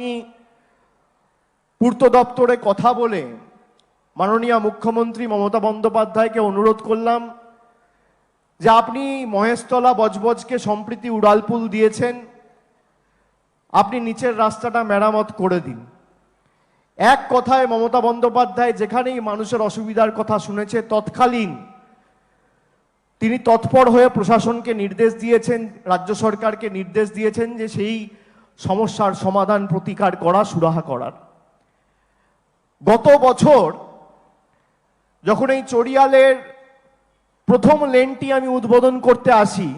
আমি পূর্ত দপ্তরে কথা বলে মাননীয় মুখ্যমন্ত্রী মমতা বন্দ্যোপাধ্যায়কে অনুরোধ করলাম যে আপনি মহেশতলা বজবজকে সম্প্রীতি উড়ালপুল দিয়েছেন, আপনি নিচের রাস্তাটা মেরামত করে দিন। এক কথায় মমতা বন্দ্যোপাধ্যায় যেখানেই মানুষের অসুবিধার কথা শুনেছে, তৎকালীন তিনি তৎপর হয়ে প্রশাসনকে নির্দেশ দিয়েছেন, রাজ্য সরকারকে নির্দেশ দিয়েছেন যে সেই সমস্যার সমাধান প্রতিকার করা, সুরাহা করার। গত বছর যখন এই চড়িয়ালের প্রথম লেনটি আমি উদ্বোধন করতে আসি,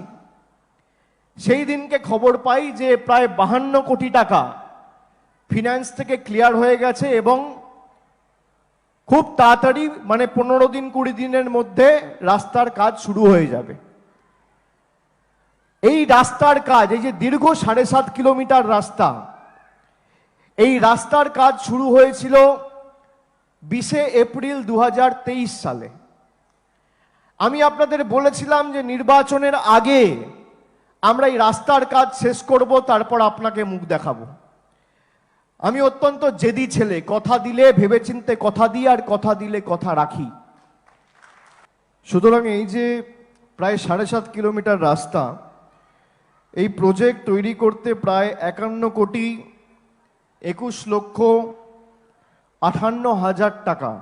সেই দিনকে খবর পাই যে প্রায় বাহান্ন কোটি টাকা ফিনান্স থেকে ক্লিয়ার হয়ে গেছে এবং খুব তাড়াতাড়ি মানে পনেরো দিন কুড়ি দিনের মধ্যে রাস্তার কাজ শুরু হয়ে যাবে। এই রাস্তার কাজ, এই যে দীর্ঘ সাড়ে সাত কিলোমিটার রাস্তা, এই রাস্তার কাজ শুরু হয়েছিল বিশে এপ্রিল দু হাজার তেইশ সালে। আমি আপনাদের বলেছিলাম যে নির্বাচনের আগে আমরা এই রাস্তার কাজ শেষ করব, তারপর আপনাকে মুখ দেখাবো। আমি অত্যন্ত জেদি ছেলে, কথা দিলে ভেবেচিন্তে কথা দিই আর কথা দিলে কথা রাখি। সুতরাং এই যে প্রায় সাড়ে সাত কিলোমিটার রাস্তা এই প্রজেক্ট তৈরি করতে প্রায় একান্ন কোটি একুশ লক্ষ আঠান্ন হাজার টাকা।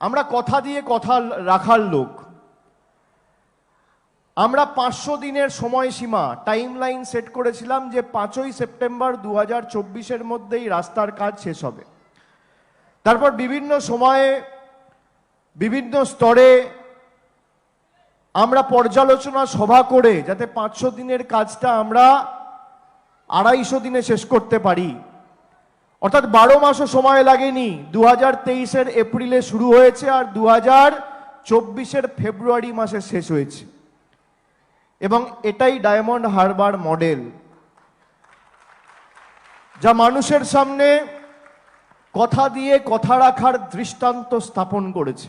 আমরা কথা দিয়ে কথা রাখার লোক। আমরা পাঁচশো দিনের সময়সীমা টাইম লাইন সেট করেছিলাম যে পাঁচই সেপ্টেম্বর দু হাজার চব্বিশের মধ্যেই রাস্তার কাজ শেষ হবে। তারপর বিভিন্ন সময়ে, বিভিন্ন স্তরে আমরা পর্যালোচনা সভা করে যাতে পাঁচশো দিনের কাজটা আমরা আড়াইশো দিনে শেষ করতে পারি। অর্থাৎ বারো মাসও সময় লাগেনি। দু হাজার তেইশের এপ্রিলে শুরু হয়েছে আর দু হাজার চব্বিশের ফেব্রুয়ারি মাসে শেষ হয়েছে। এবং এটাই ডায়মন্ড হারবার মডেল। যা মানুষের সামনে কথা দিয়ে, কথা রাখার দৃষ্টান্ত স্থাপন করেছে।